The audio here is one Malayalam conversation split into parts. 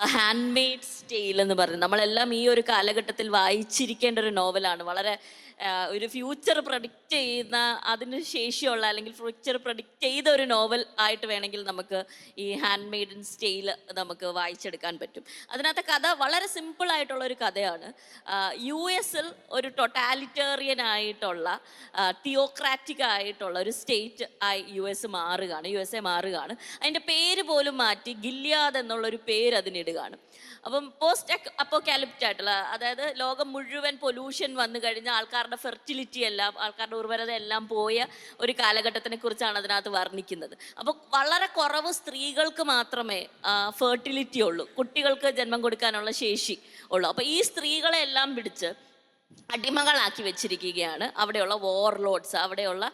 ഹാൻഡ് മെയ്ഡ് സ്റ്റെയിൽ എന്ന് പറയുന്നത് നമ്മളെല്ലാം ഈ ഒരു കാലഘട്ടത്തിൽ വായിച്ചിരിക്കേണ്ട ഒരു നോവലാണ്. വളരെ ഒരു ഫ്യൂച്ചർ പ്രഡിക്റ്റ് ചെയ്യുന്ന അതിന് ശേഷിയുള്ള അല്ലെങ്കിൽ ഫ്യൂച്ചർ പ്രഡിക്റ്റ് ചെയ്ത ഒരു നോവൽ ആയിട്ട് വേണമെങ്കിൽ നമുക്ക് ഈ ഹാൻഡ് മെയ്ഡൻ സ്റ്റൈൽ നമുക്ക് വായിച്ചെടുക്കാൻ പറ്റും. അതിനകത്തെ കഥ വളരെ സിമ്പിൾ ആയിട്ടുള്ള ഒരു കഥയാണ്. യു എസിൽ ഒരു ടൊട്ടാലിറ്റേറിയൻ ആയിട്ടുള്ള തിയോക്രാറ്റിക് ആയിട്ടുള്ള ഒരു സ്റ്റേറ്റ് ആയി യു എസ് മാറുകയാണ് യു എസ് എ മാറുകയാണ്. അതിന്റെ പേര് പോലും മാറ്റി ഗില്ലിയാദ് എന്നുള്ളൊരു പേര് അതിനിടുകയാണ്. അപ്പം പോസ്റ്റ് അപ്പോക്കാലിപ്റ്റ് ആയിട്ടുള്ള അതായത് ലോകം മുഴുവൻ പൊല്യൂഷൻ വന്നു കഴിഞ്ഞ ആൾക്കാരുടെ ഫെർട്ടിലിറ്റി എല്ലാം ആൾക്കാരുടെ ഉർവരത എല്ലാം പോയ ഒരു കാലഘട്ടത്തിനെ കുറിച്ചാണ് അതിനകത്ത് വർണിക്കുന്നത്. അപ്പോൾ വളരെ കുറവ് സ്ത്രീകൾക്ക് മാത്രമേ ഫെർട്ടിലിറ്റി ഉള്ളൂ. കുട്ടികൾക്ക് ജന്മം കൊടുക്കാനുള്ള ശേഷി ഉള്ളൂ. അപ്പോൾ ഈ സ്ത്രീകളെ എല്ലാം പിടിച്ച് അടിമകളാക്കി വെച്ചിരിക്കുകയാണ്. അവിടെയുള്ള വാർലോഡ്സ് അവിടെയുള്ള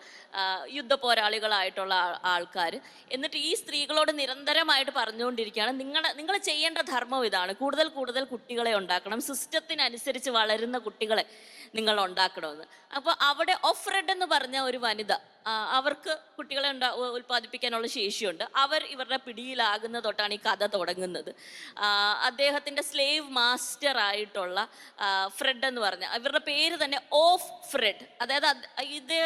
യുദ്ധ പോരാളികളായിട്ടുള്ള ആൾക്കാർ എന്നിട്ട് ഈ സ്ത്രീകളോട് നിരന്തരമായിട്ട് പറഞ്ഞുകൊണ്ടിരിക്കുകയാണ് നിങ്ങളുടെ നിങ്ങൾ ചെയ്യേണ്ട ധർമ്മം ഇതാണ്. കൂടുതൽ കൂടുതൽ കുട്ടികളെ ഉണ്ടാക്കണം. സിസ്റ്റത്തിനനുസരിച്ച് വളരുന്ന കുട്ടികളെ നിങ്ങൾ ഉണ്ടാക്കണമെന്ന്. അപ്പോൾ അവിടെ ഓഫ് റെഡ് എന്ന് പറഞ്ഞ ഒരു വനിത അവർക്ക് കുട്ടികളെ ഉണ്ടാ ഉൽപ്പാദിപ്പിക്കാനുള്ള ശേഷിയുണ്ട്. അവർ ഇവരുടെ പിടിയിലാകുന്ന തൊട്ടാണ് ഈ കഥ തുടങ്ങുന്നത്. അദ്ദേഹത്തിന്റെ സ്ലേവ് മാസ്റ്റർ ആയിട്ടുള്ള ഫ്രെഡ് എന്ന് പറഞ്ഞ ഇവരുടെ പേര് തന്നെ ഓഫ് ഫ്രെഡ് അതായത് ഇത്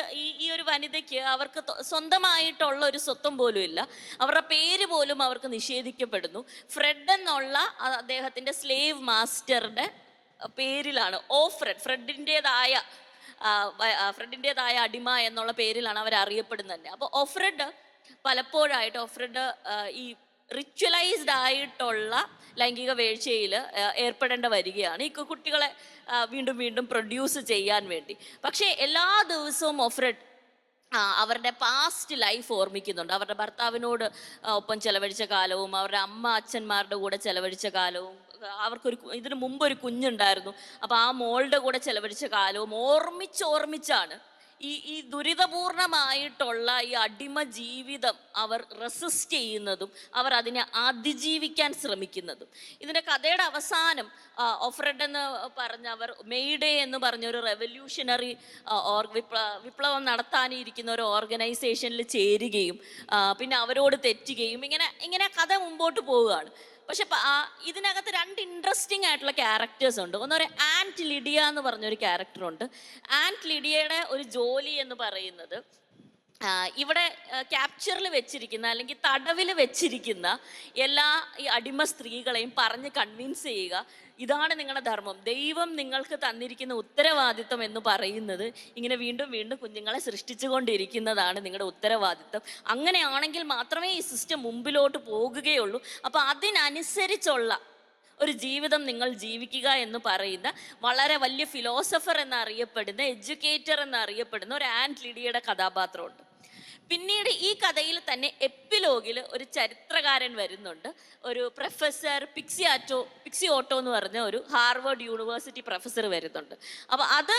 ഈ ഒരു വനിതയ്ക്ക് അവർക്ക് സ്വന്തമായിട്ടുള്ള ഒരു സ്വത്വം പോലും ഇല്ല. അവരുടെ പേര് പോലും അവർക്ക് നിഷേധിക്കപ്പെടുന്നു. ഫ്രെഡ് എന്നുള്ള അദ്ദേഹത്തിന്റെ സ്ലേവ് മാസ്റ്ററുടെ പേരിലാണ്. ഓഫ്രഡ് ഫ്രെഡ് ഫ്രെഡിന്റെതായ ഫ്രെഡിന്റെതായ അടിമ എന്നുള്ള പേരിലാണ് അവർ അറിയപ്പെടുന്നത് തന്നെ അപ്പോൾ ഒഫ്രെഡ് പലപ്പോഴായിട്ട് ഓഫ്രഡ് ഈ റിച്വലൈസ്ഡ് ആയിട്ടുള്ള ലൈംഗിക വീഴ്ചയിൽ ഏർപ്പെടേണ്ട വരികയാണ്. ഈ കുട്ടികളെ വീണ്ടും വീണ്ടും പ്രൊഡ്യൂസ് ചെയ്യാൻ വേണ്ടി. പക്ഷേ എല്ലാ ദിവസവും ഓഫ്രഡ് അവരുടെ പാസ്റ്റ് ലൈഫ് ഓർമ്മിക്കുന്നുണ്ട്. അവരുടെ ഭർത്താവിനോട് ഒപ്പം ചെലവഴിച്ച കാലവും അവരുടെ അമ്മ അച്ഛന്മാരുടെ കൂടെ ചെലവഴിച്ച കാലവും. അവർക്കൊരു ഇതിന് മുമ്പ് ഒരു കുഞ്ഞുണ്ടായിരുന്നു. അപ്പോൾ ആ മോളുടെ കൂടെ ചെലവഴിച്ച കാലവും ഓർമ്മിച്ച് ഓർമ്മിച്ചാണ് ഈ ഈ ദുരിതപൂർണമായിട്ടുള്ള ഈ അടിമ ജീവിതം അവർ റെസിസ്റ്റ് ചെയ്യുന്നതും അവർ അതിനെ അതിജീവിക്കാൻ ശ്രമിക്കുന്നതും. ഇതിന്റെ കഥയുടെ അവസാനം ഓഫ്രഡ് എന്ന് പറഞ്ഞ അവർ മെയ്ഡേ എന്ന് പറഞ്ഞ ഒരു റെവല്യൂഷണറി വിപ്ലവം നടത്താനിരിക്കുന്ന ഒരു ഓർഗനൈസേഷനിൽ ചേരുകയും പിന്നെ അവരോട് തെറ്റുകയും ഇങ്ങനെ ഇങ്ങനെ കഥ മുമ്പോട്ട് പോവുകയാണ്. പക്ഷെ ഇതിനകത്ത് രണ്ട് ഇൻട്രസ്റ്റിംഗ് ആയിട്ടുള്ള ക്യാരക്ടേഴ്സ് ഉണ്ട്. ഒന്നൊരു ആന്റ് ലിഡിയ എന്ന് പറഞ്ഞൊരു ക്യാരക്ടറുണ്ട് ആന്റ് ലിഡിയയുടെ ഒരു ജോലി എന്ന് പറയുന്നത് ഇവിടെ ക്യാപ്ചറിൽ വെച്ചിരിക്കുന്ന അല്ലെങ്കിൽ തടവിൽ വെച്ചിരിക്കുന്ന എല്ലാ ഈ അടിമ സ്ത്രീകളെയും പറഞ്ഞ് കൺവിൻസ് ചെയ്യുക ഇതാണ് നിങ്ങളുടെ ധർമ്മം. ദൈവം നിങ്ങൾക്ക് തന്നിരിക്കുന്ന ഉത്തരവാദിത്വം എന്ന് പറയുന്നത് ഇങ്ങനെ വീണ്ടും വീണ്ടും കുഞ്ഞുങ്ങളെ സൃഷ്ടിച്ചുകൊണ്ടിരിക്കുന്നതാണ് നിങ്ങളുടെ ഉത്തരവാദിത്വം. അങ്ങനെയാണെങ്കിൽ മാത്രമേ ഈ സിസ്റ്റം മുമ്പിലോട്ട് പോകുകയുള്ളൂ. അപ്പോൾ അതിനനുസരിച്ചുള്ള ഒരു ജീവിതം നിങ്ങൾ ജീവിക്കുക എന്ന് പറയുന്ന വളരെ വലിയ ഫിലോസഫർ എന്നറിയപ്പെടുന്ന എഡ്യൂക്കേറ്റർ എന്നറിയപ്പെടുന്ന ഒരു ആൻഡ് ലിഡിയുടെ കഥാപാത്രമുണ്ട്. പിന്നീട് ഈ കഥയിൽ തന്നെ എപ്പിലോഗിൽ ഒരു ചരിത്രകാരൻ വരുന്നുണ്ട്. ഒരു പ്രൊഫസർ പിക്സി ആറ്റോ പിക്സി ഓട്ടോ എന്ന് പറഞ്ഞ ഒരു ഹാർവേഡ് യൂണിവേഴ്സിറ്റി പ്രൊഫസർ വരുന്നുണ്ട്. അപ്പോൾ അത്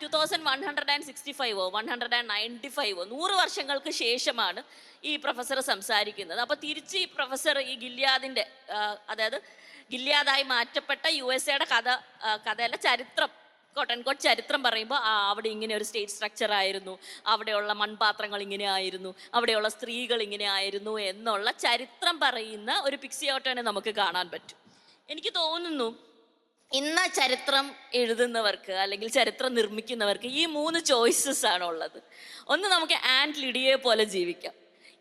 two thousand one hundred and sixty ഫൈവോ one hundred and ninety ഫൈവോ നൂറ് വർഷങ്ങൾക്ക് ശേഷമാണ് ഈ പ്രൊഫസർ സംസാരിക്കുന്നത്. അപ്പോൾ തിരിച്ച് ഈ പ്രൊഫസർ ഈ ഗില്യാദിന്റെ അതായത് ഗില്യാദായി മാറ്റപ്പെട്ട യു എസ് എയുടെ കഥ കഥയിലെ ചരിത്രം കോട്ടൻകോട്ട് ചരിത്രം പറയുമ്പോൾ ആ അവിടെ ഇങ്ങനെ ഒരു സ്റ്റേറ്റ് സ്ട്രക്ചർ ആയിരുന്നു. അവിടെയുള്ള മൺപാത്രങ്ങൾ ഇങ്ങനെ ആയിരുന്നു. അവിടെയുള്ള സ്ത്രീകൾ ഇങ്ങനെ ആയിരുന്നു എന്നുള്ള ചരിത്രം പറയുന്ന ഒരു പിക്സിയോട്ടനെ നമുക്ക് കാണാൻ പറ്റും. എനിക്ക് തോന്നുന്നു ഇന്ന് ചരിത്രം എഴുതുന്നവർക്ക് അല്ലെങ്കിൽ ചരിത്രം നിർമ്മിക്കുന്നവർക്ക് ഈ മൂന്ന് ചോയ്സസ് ആണുള്ളത് ഒന്ന് നമുക്ക് ആൻഡ് ലിഡിയെ പോലെ ജീവിക്കാം.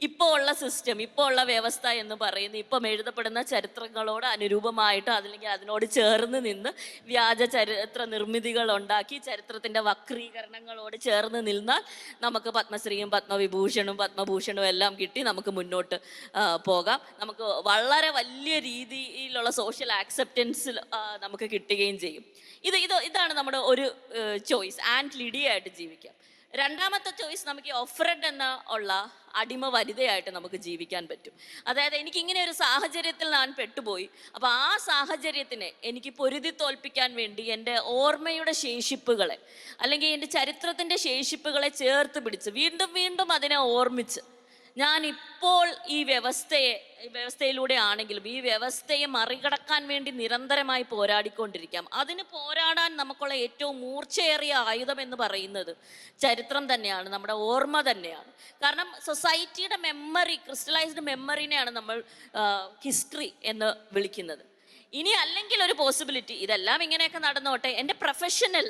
ഇപ്പോൾ ഉള്ള സിസ്റ്റം ഇപ്പോൾ ഉള്ള വ്യവസ്ഥ എന്ന് പറയുന്നത് ഇപ്പം എഴുതപ്പെടുന്ന ചരിത്രങ്ങളോട് അനുരൂപമായിട്ട് അല്ലെങ്കിൽ അതിനോട് ചേർന്ന് നിന്ന് വ്യാജ ചരിത്ര നിർമ്മിതികൾ ഉണ്ടാക്കി ചരിത്രത്തിന്റെ വക്രീകരണങ്ങളോട് ചേർന്ന് നിന്നാൽ നമുക്ക് പത്മശ്രീയും പത്മവിഭൂഷണും പത്മഭൂഷണും എല്ലാം കിട്ടി നമുക്ക് മുന്നോട്ട് പോകാം. നമുക്ക് വളരെ വലിയ രീതിയിലുള്ള സോഷ്യൽ ആക്സെപ്റ്റൻസിൽ നമുക്ക് കിട്ടുകയും ചെയ്യും. ഇത് ഇത് ഇതാണ് നമ്മുടെ ഒരു ചോയ്സ് ആൻഡ് ലിഡിയായിട്ട് ജീവിക്കാം. രണ്ടാമത്തെ ചോയ്സ് നമുക്ക് ഒഫ്രഡ് എന്ന ഉള്ള അടിമ വനിതയായിട്ട് നമുക്ക് ജീവിക്കാൻ പറ്റും. അതായത് എനിക്ക് ഇങ്ങനെ ഒരു സാഹചര്യത്തിൽ ഞാൻ പെട്ടുപോയി. അപ്പോൾ ആ സാഹചര്യത്തിനെ എനിക്ക് പൊരുതി തോൽപ്പിക്കാൻ വേണ്ടി എന്റെ ഓർമ്മയുടെ ശേഷിപ്പുകളെ അല്ലെങ്കിൽ എന്റെ ചരിത്രത്തിന്റെ ശേഷിപ്പുകളെ ചേർത്ത് പിടിച്ച് വീണ്ടും വീണ്ടും അതിനെ ഓർമ്മിച്ച് ഞാൻ ഇപ്പോൾ ഈ വ്യവസ്ഥയെ വ്യവസ്ഥയിലൂടെ ആണെങ്കിലും ഈ വ്യവസ്ഥയെ മറികടക്കാൻ വേണ്ടി നിരന്തരമായി പോരാടിക്കൊണ്ടിരിക്കാം. അതിന് പോരാടാൻ നമുക്കുള്ള ഏറ്റവും മൂർച്ചയേറിയ ആയുധം എന്ന് പറയുന്നത് ചരിത്രം തന്നെയാണ് നമ്മുടെ ഓർമ്മ തന്നെയാണ്. കാരണം സൊസൈറ്റിയുടെ മെമ്മറി ക്രിസ്റ്റലൈസ്ഡ് മെമ്മറിനെയാണ് നമ്മൾ ഹിസ്റ്ററി എന്ന് വിളിക്കുന്നത്. ഇനി അല്ലെങ്കിൽ ഒരു പോസിബിലിറ്റി ഇതെല്ലാം ഇങ്ങനെയൊക്കെ നടന്നോട്ടെ. എന്റെ പ്രൊഫഷണൽ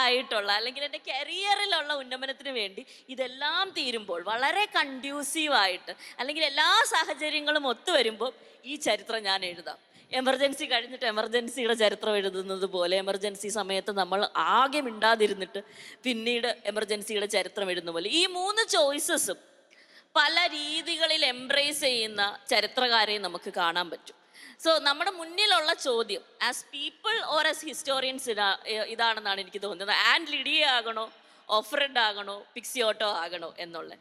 ആയിട്ടുള്ള അല്ലെങ്കിൽ എന്റെ കരിയറിലുള്ള ഉന്നമനത്തിന് വേണ്ടി ഇതെല്ലാം തീരുമ്പോൾ വളരെ കൺഡ്യൂസീവ് ആയിട്ട് അല്ലെങ്കിൽ എല്ലാ സാഹചര്യങ്ങളും ഒത്തു വരുമ്പോൾ ഈ ചരിത്രം ഞാൻ എഴുതാം. എമർജൻസി കഴിഞ്ഞിട്ട് എമർജൻസിയുടെ ചരിത്രം എഴുതുന്നത് പോലെ എമർജൻസി സമയത്ത് നമ്മൾ ആകെ മിണ്ടാതിരുന്നിട്ട് പിന്നീട് എമർജൻസിയുടെ ചരിത്രം എഴുതുന്ന പോലെ. ഈ മൂന്ന് ചോയ്സസും പല രീതികളിൽ എംബ്രേസ് ചെയ്യുന്ന ചരിത്രകാരെ നമുക്ക് കാണാൻ പറ്റും. സോ നമ്മുടെ മുന്നിലുള്ള ചോദ്യം as people or as historians ഇതാ ഇതാണെന്നാണ് എനിക്ക് തോന്നുന്നത്. ആൻഡ് ലിഡിയ ആകണോ ഓഫറഡ് ആകണോ പിക്സിയോട്ടോ ആകണോ എന്നുള്ള.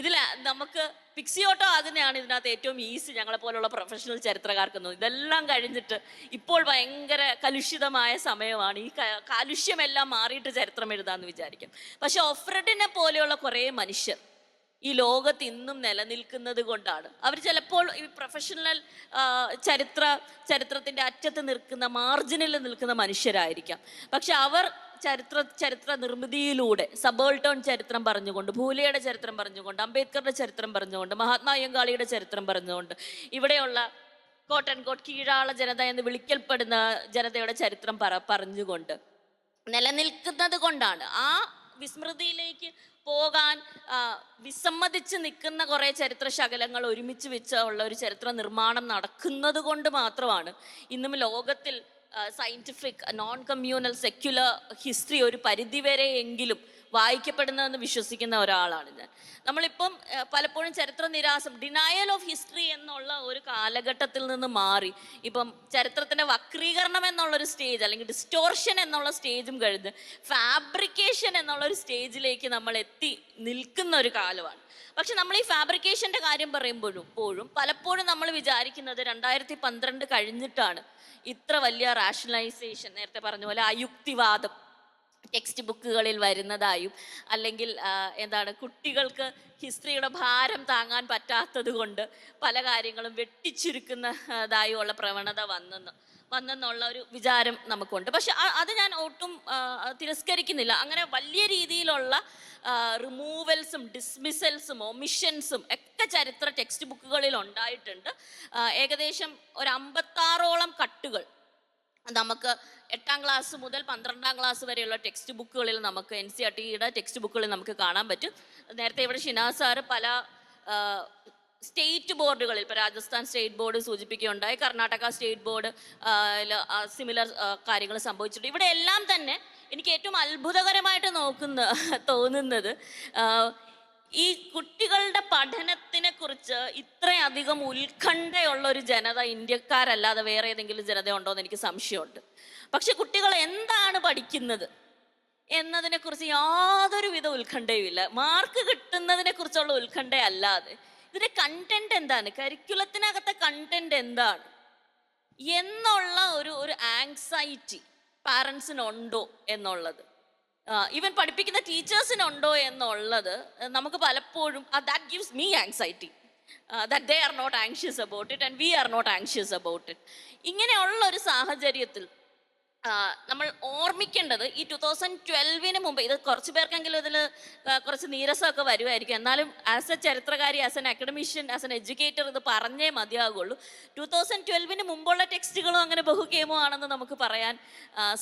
ഇതിൽ നമുക്ക് പിക്സിയോട്ടോ ആകുന്നതാണ് ഇതിനകത്ത് ഏറ്റവും ഈസി ഞങ്ങളെ പോലുള്ള പ്രൊഫഷണൽ ചരിത്രകാർക്കൊന്നും. ഇതെല്ലാം കഴിഞ്ഞിട്ട് ഇപ്പോൾ ഭയങ്കര കലുഷിതമായ സമയമാണ്. ഈ കാലുഷ്യമെല്ലാം മാറിയിട്ട് ചരിത്രം എഴുതാമെന്ന് വിചാരിക്കും. പക്ഷെ ഓഫ്രഡിനെ പോലെയുള്ള കുറേ മനുഷ്യർ ഈ ലോകത്ത് ഇന്നും നിലനിൽക്കുന്നത് കൊണ്ടാണ്. അവർ ചിലപ്പോൾ ഈ പ്രൊഫഷണൽ ചരിത്ര ചരിത്രത്തിന്റെ അറ്റത്ത് നിൽക്കുന്ന മാർജിനിൽ നിൽക്കുന്ന മനുഷ്യരായിരിക്കാം. പക്ഷെ അവർ ചരിത്ര ചരിത്ര നിർമ്മിതിയിലൂടെ സബോൾട്ടോൺ ചരിത്രം പറഞ്ഞുകൊണ്ട് ഭൂലയുടെ ചരിത്രം പറഞ്ഞുകൊണ്ട് അംബേദ്കറുടെ ചരിത്രം പറഞ്ഞുകൊണ്ട് മഹാത്മാ അയ്യങ്കാളിയുടെ ചരിത്രം പറഞ്ഞുകൊണ്ട് ഇവിടെയുള്ള കോട്ട് ആൻഡ് കോട്ട് കീഴാള ജനത എന്ന് വിളിക്കപ്പെടുന്ന ജനതയുടെ ചരിത്രം പറ പറഞ്ഞുകൊണ്ട് നിലനിൽക്കുന്നത് കൊണ്ടാണ്. ആ വിസ്മൃതിയിലേക്ക് പോകാൻ വിസമ്മതിച്ച് നിൽക്കുന്ന കുറേ ചരിത്ര ശകലങ്ങൾ ഒരുമിച്ച് വെച്ച് ഉള്ള ഒരു ചരിത്ര നിർമ്മാണം നടക്കുന്നത് കൊണ്ട് മാത്രമാണ് ഇന്നും ലോകത്തിൽ scientific non communal secular history ഒരു പരിധിവരെയെങ്കിലും വായിക്കപ്പെടുന്നതെന്ന് വിശ്വസിക്കുന്ന ഒരാളാണ് ഞാൻ. നമ്മളിപ്പം പലപ്പോഴും ചരിത്ര നിരാസം ഡിനയൽ ഓഫ് ഹിസ്റ്ററി എന്നുള്ള ഒരു കാലഘട്ടത്തിൽ നിന്ന് മാറി. ഇപ്പം ചരിത്രത്തിന്റെ വക്രീകരണം എന്നുള്ളൊരു സ്റ്റേജ് അല്ലെങ്കിൽ ഡിസ്റ്റോർഷൻ എന്നുള്ള സ്റ്റേജും കഴിഞ്ഞ് ഫാബ്രിക്കേഷൻ എന്നുള്ളൊരു സ്റ്റേജിലേക്ക് നമ്മൾ എത്തി നിൽക്കുന്ന ഒരു കാലമാണ്. പക്ഷെ നമ്മൾ ഈ ഫാബ്രിക്കേഷന്റെ കാര്യം പറയുമ്പോഴും പോഴും പലപ്പോഴും നമ്മൾ വിചാരിക്കുന്നത് രണ്ടായിരത്തി പന്ത്രണ്ട് കഴിഞ്ഞിട്ടാണ് ഇത്ര വലിയ റാഷണലൈസേഷൻ നേരത്തെ പറഞ്ഞ പോലെ അയുക്തിവാദം ടെക്സ്റ്റ് ബുക്കുകളിൽ വരുന്നതായും അല്ലെങ്കിൽ എന്താണ് കുട്ടികൾക്ക് ഹിസ്റ്ററിയുടെ ഭാരം താങ്ങാൻ പറ്റാത്തത് കൊണ്ട് പല കാര്യങ്ങളും വെട്ടിച്ചുരുക്കുന്നതായും ഉള്ള പ്രവണത വന്നെന്ന് വന്നെന്നുള്ള ഒരു വിചാരം നമുക്കുണ്ട്. പക്ഷെ അത് ഞാൻ ഒട്ടും തിരസ്കരിക്കുന്നില്ല. അങ്ങനെ വലിയ രീതിയിലുള്ള റിമൂവൽസും ഡിസ്മിസൽസും ഒമിഷൻസും ഒക്കെ ചരിത്ര ടെക്സ്റ്റ് ബുക്കുകളിൽ ഉണ്ടായിട്ടുണ്ട് ഏകദേശം ഒരു അമ്പത്താറോളം കട്ടുകൾ നമുക്ക് എട്ടാം ക്ലാസ് മുതൽ പന്ത്രണ്ടാം ക്ലാസ് വരെയുള്ള ടെക്സ്റ്റ് ബുക്കുകളിൽ നമുക്ക് എൻ സി ആർ ടിയുടെ ടെക്സ്റ്റ് ബുക്കുകളിൽ നമുക്ക് കാണാൻ പറ്റും. നേരത്തെ ഇവിടെ ഷിനാസ് സാറ് പല സ്റ്റേറ്റ് ബോർഡുകളിൽ ഇപ്പോൾ രാജസ്ഥാൻ സ്റ്റേറ്റ് ബോർഡ് സൂചിപ്പിക്കുകയുണ്ടായി. കർണാടക സ്റ്റേറ്റ് ബോർഡ് സിമിലർ കാര്യങ്ങൾ സംഭവിച്ചിട്ടുണ്ട്. ഇവിടെ എല്ലാം തന്നെ എനിക്ക് ഏറ്റവും അത്ഭുതകരമായിട്ട് നോക്കുന്ന തോന്നുന്നത് ഈ കുട്ടികളുടെ പഠനത്തിനെ കുറിച്ച് ഇത്രയധികം ഉത്കണ്ഠയുള്ള ഒരു ജനത ഇന്ത്യക്കാരല്ലാതെ വേറെ ഏതെങ്കിലും ജനത ഉണ്ടോ എന്ന് എനിക്ക് സംശയമുണ്ട്. പക്ഷെ കുട്ടികൾ എന്താണ് പഠിക്കുന്നത് എന്നതിനെ കുറിച്ച് യാതൊരുവിധ ഉത്കണ്ഠയുമില്ല മാർക്ക് കിട്ടുന്നതിനെ കുറിച്ചുള്ള ഉത്കണ്ഠ അല്ലാതെ. ഇതിന്റെ കണ്ടന്റ് എന്താണ്? കരിക്കുലത്തിനകത്തെ കണ്ടന്റ് എന്താണ്? എന്നുള്ള ഒരു ഒരു ആങ്സൈറ്റി പാരൻസിനുണ്ടോ എന്നുള്ളത്. ഈവൻ പഠിപ്പിക്കുന്ന ടീച്ചേഴ്സിനുണ്ടോ എന്നുള്ളത് നമുക്ക് പലപ്പോഴും that gives me anxiety that they are not anxious about it and we are not anxious about it ഇങ്ങനെയുള്ള ഒരു സാഹചര്യത്തിൽ നമ്മൾ ഓർമ്മിക്കേണ്ടത് ഈ ടു തൗസൻഡ് ട്വൽവിന് മുമ്പ് ഇത് കുറച്ച് പേർക്കെങ്കിലും ഇതിൽ കുറച്ച് നീരസമൊക്കെ വരുമായിരിക്കും. എന്നാലും as a ചരിത്രകാരി as an academician as an educator ഇത് പറഞ്ഞേ മതിയാകുള്ളൂ ടു തൗസൻഡ് ട്വൽവിന് മുമ്പുള്ള ടെക്സ്റ്റുകളും അങ്ങനെ ബഹുകേമോ ആണെന്ന് നമുക്ക് പറയാൻ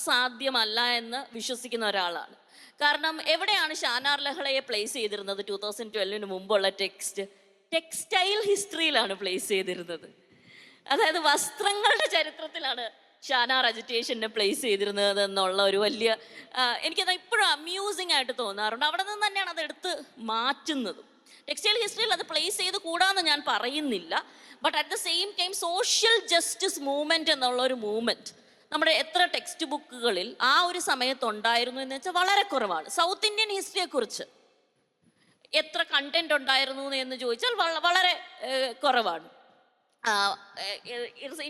സാധ്യമല്ല എന്ന് വിശ്വസിക്കുന്ന ഒരാളാണ്. കാരണം എവിടെയാണ് ഷാനാർ ലഹളയെ പ്ലേസ് ചെയ്തിരുന്നത്? ടു തൗസൻഡ് ട്വൽവിന് മുമ്പുള്ള ടെക്സ്റ്റ് ടെക്സ്റ്റൈൽ ഹിസ്റ്ററിയിലാണ് പ്ലേസ് ചെയ്തിരുന്നത്. അതായത് വസ്ത്രങ്ങളുടെ ചരിത്രത്തിലാണ് ഷാനാർ അജിറ്റേഷനെ പ്ലേസ് ചെയ്തിരുന്നത് എന്നുള്ള ഒരു വലിയ എനിക്കത് ഇപ്പോഴും അമ്യൂസിങ് ആയിട്ട് തോന്നാറുണ്ട്. അവിടെ നിന്ന് തന്നെയാണ് അത് എടുത്ത് മാറ്റുന്നതും. ടെക്സ്റ്റൈൽ ഹിസ്റ്ററിയിൽ അത് പ്ലേസ് ചെയ്ത് കൂടാന്ന് ഞാൻ പറയുന്നില്ല. But at the same time social justice movement എന്നുള്ള ഒരു മൂവ്മെന്റ് നമ്മുടെ എത്ര ടെക്സ്റ്റ് ബുക്കുകളിൽ ആ ഒരു സമയത്ത് ഉണ്ടായിരുന്നു എന്ന് വെച്ചാൽ വളരെ കുറവാണ്. സൗത്ത് ഇന്ത്യൻ ഹിസ്റ്ററിയെ കുറിച്ച് എത്ര കണ്ടന്റ് ഉണ്ടായിരുന്നു എന്ന് ചോദിച്ചാൽ വളരെ കുറവാണ്.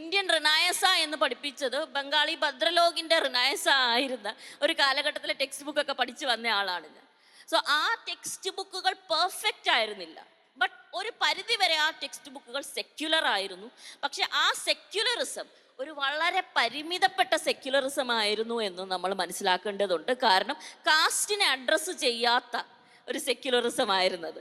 ഇന്ത്യൻ റിനായസ എന്ന് പഠിപ്പിച്ചത് ബംഗാളി ഭദ്രലോകിന്റെ റിനായസ ആയിരുന്ന ഒരു കാലഘട്ടത്തിലെ ടെക്സ്റ്റ് ബുക്ക് ഒക്കെ പഠിച്ചു വന്ന ആളാണ് ഞാൻ. സോ ആ ടെക്സ്റ്റ് ബുക്കുകൾ പെർഫെക്റ്റ് ആയിരുന്നില്ല. ബട്ട് ഒരു പരിധി വരെ ആ ടെക്സ്റ്റ് ബുക്കുകൾ സെക്യുലർ ആയിരുന്നു. പക്ഷെ ആ സെക്യുലറിസം ഒരു വളരെ പരിമിതപ്പെട്ട സെക്യുലറിസം ആയിരുന്നു എന്ന് നമ്മൾ മനസ്സിലാക്കേണ്ടതുണ്ട്. കാരണം കാസ്റ്റിനെ അഡ്രസ്സ് ചെയ്യാത്ത ഒരു സെക്യുലറിസം ആയിരുന്നത്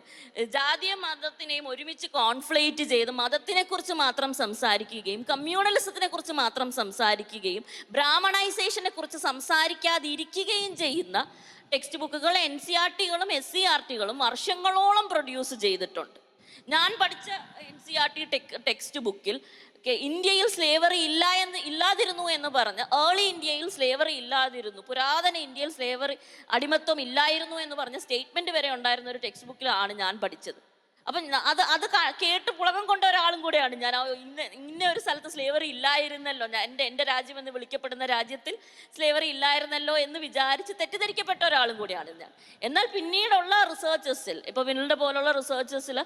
ജാതീയ മതത്തിനെയും ഒരുമിച്ച് കോൺഫ്ലേറ്റ് ചെയ്ത് മതത്തിനെക്കുറിച്ച് മാത്രം സംസാരിക്കുകയും കമ്മ്യൂണലിസത്തിനെ കുറിച്ച് മാത്രം സംസാരിക്കുകയും ബ്രാഹ്മണൈസേഷനെ കുറിച്ച് സംസാരിക്കാതിരിക്കുകയും ചെയ്യുന്ന ടെക്സ്റ്റ് ബുക്കുകൾ എൻ സി ആർ ടികളും എസ് സി ആർ ടികളും വർഷങ്ങളോളം പ്രൊഡ്യൂസ് ചെയ്തിട്ടുണ്ട്. ഞാൻ പഠിച്ച N C R T text ബുക്കിൽ ഇന്ത്യയിൽ സ്ലേവറി ഇല്ല എന്ന് ഇല്ലാതിരുന്നു എന്ന് പറഞ്ഞ് ഏർലി ഇന്ത്യയിൽ സ്ലേവറി ഇല്ലാതിരുന്നു. പുരാതന ഇന്ത്യയിൽ സ്ലേവറി അടിമത്വം ഇല്ലായിരുന്നു എന്ന് പറഞ്ഞ സ്റ്റേറ്റ്മെന്റ് വരെ ഉണ്ടായിരുന്ന ഒരു ടെക്സ്റ്റ് ബുക്കിലാണ് ഞാൻ പഠിച്ചത്. അപ്പം അത് അത് കേട്ട് പുളകം കൊണ്ട ഒരാളും കൂടെയാണ് ഞാൻ. ഇന്ന ഇന്ന ഒരു സ്ഥലത്ത് സ്ലേവറി ഇല്ലായിരുന്നല്ലോ. ഞാൻ എന്റെ എന്റെ രാജ്യം എന്ന് വിളിക്കപ്പെടുന്ന രാജ്യത്തിൽ സ്ലേവറി ഇല്ലായിരുന്നല്ലോ എന്ന് വിചാരിച്ച് തെറ്റിദ്ധരിക്കപ്പെട്ട ഒരാളും കൂടിയാണ് ഞാൻ. എന്നാൽ പിന്നീടുള്ള റിസർച്ചസിൽ ഇപ്പോൾ വിനലിന്റെ പോലുള്ള റിസർച്ചസിൽ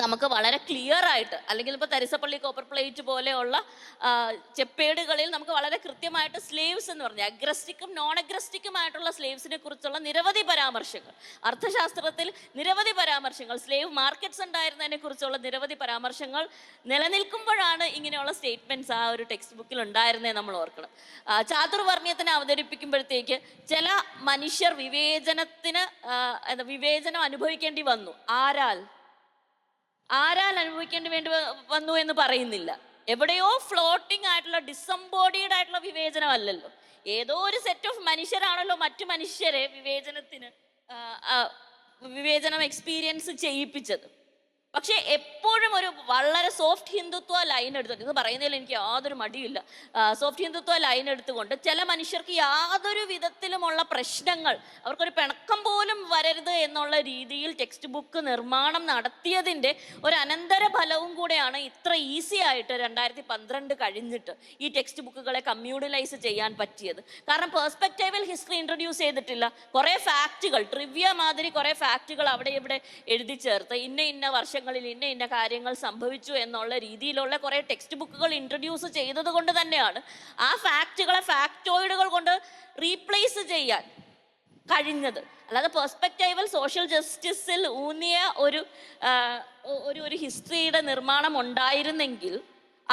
നമുക്ക് വളരെ ക്ലിയർ ആയിട്ട് അല്ലെങ്കിൽ ഇപ്പോൾ തരിസപ്പള്ളി കോപ്പർ പ്ലേറ്റ് പോലെയുള്ള ചെപ്പേടുകളിൽ നമുക്ക് വളരെ കൃത്യമായിട്ട് സ്ലേവ്സ് എന്ന് പറഞ്ഞാൽ അഗ്രസ്റ്റിക്കും നോൺ അഗ്രസ്റ്റിക്കുമായിട്ടുള്ള സ്ലേവ്സിനെ കുറിച്ചുള്ള നിരവധി പരാമർശങ്ങൾ. അർത്ഥശാസ്ത്രത്തിൽ നിരവധി പരാമർശങ്ങൾ സ്ലേവ് മാർക്കറ്റ്സ് ഉണ്ടായിരുന്നതിനെ കുറിച്ചുള്ള നിരവധി പരാമർശങ്ങൾ നിലനിൽക്കുമ്പോഴാണ് ഇങ്ങനെയുള്ള സ്റ്റേറ്റ്മെന്റ്സ് ആ ഒരു ടെക്സ്റ്റ് ബുക്കിൽ ഉണ്ടായിരുന്നേ നമ്മൾ ഓർക്കണം ചാതുർവർണയത്തിനെ അവതരിപ്പിക്കുമ്പോഴത്തേക്ക് ചില മനുഷ്യർ വിവേചനത്തിന് വിവേചനം അനുഭവിക്കേണ്ടി വന്നു. ആരാൽ? ആരാൽ അനുഭവിക്കേണ്ടി വേണ്ടി വന്നു എന്ന് പറയുന്നില്ല. എവിടെയോ ഫ്ലോട്ടിംഗ് ആയിട്ടുള്ള ഡിസംബോഡീഡ് ആയിട്ടുള്ള വിവേചനമല്ലല്ലോ. ഏതോ ഒരു സെറ്റ് ഓഫ് മനുഷ്യരാണല്ലോ മറ്റു മനുഷ്യരെ വിവേചനത്തിന് വിവേചനം എക്സ്പീരിയൻസ് ചെയ്യിപ്പിച്ചത്. പക്ഷേ എപ്പോഴും ഒരു വളരെ സോഫ്റ്റ് ഹിന്ദുത്വ ലൈൻ എടുത്തുകൊണ്ട് ഇത് പറയുന്നതിൽ എനിക്ക് യാതൊരു മടിയില്ല സോഫ്റ്റ് ഹിന്ദുത്വ ലൈൻ എടുത്തുകൊണ്ട് ചില മനുഷ്യർക്ക് യാതൊരു വിധത്തിലുമുള്ള പ്രശ്നങ്ങൾ അവർക്കൊരു പിണക്കം പോലും വരരുത് എന്നുള്ള രീതിയിൽ ടെക്സ്റ്റ് ബുക്ക് നിർമ്മാണം നടത്തിയതിന്റെ ഒരു അനന്തര ഫലവും കൂടെയാണ് ഇത്ര ഈസി ആയിട്ട് രണ്ടായിരത്തി പന്ത്രണ്ട് കഴിഞ്ഞിട്ട് ഈ ടെക്സ്റ്റ് ബുക്കുകളെ കമ്മ്യൂണിലൈസ് ചെയ്യാൻ പറ്റിയത്. കാരണം പേഴ്സ്പെക്റ്റീവൽ ഹിസ്റ്ററി ഇൻട്രൊഡ്യൂസ് ചെയ്തിട്ടില്ല. കുറേ ഫാക്റ്റുകൾ ട്രിവ്യ മാതിരി കുറേ ഫാക്റ്റുകൾ അവിടെ ഇവിടെ എഴുതി ചേർത്ത് ഇന്ന ഇന്ന വർഷങ്ങളിൽ ഇന്ന ഇന്ന കാര്യങ്ങൾ സംഭവിച്ചു എന്നുള്ള രീതിയിലുള്ള കുറേ ടെക്സ്റ്റ് ബുക്കുകൾ ഇൻട്രൊഡ്യൂസ് ചെയ്തത് കൊണ്ട് തന്നെയാണ് ആ ഫാക്റ്റുകളെ ഫാക്ടോയിഡുകൾ കൊണ്ട് റീപ്ലേസ് ചെയ്യാൻ കഴിഞ്ഞത്. അല്ലാതെ പെർസ്പെക്റ്റൈവൽ സോഷ്യൽ ജസ്റ്റിസിൽ ഊന്നിയ ഒരു ഒരു ഹിസ്റ്ററിയുടെ നിർമ്മാണം ഉണ്ടായിരുന്നെങ്കിൽ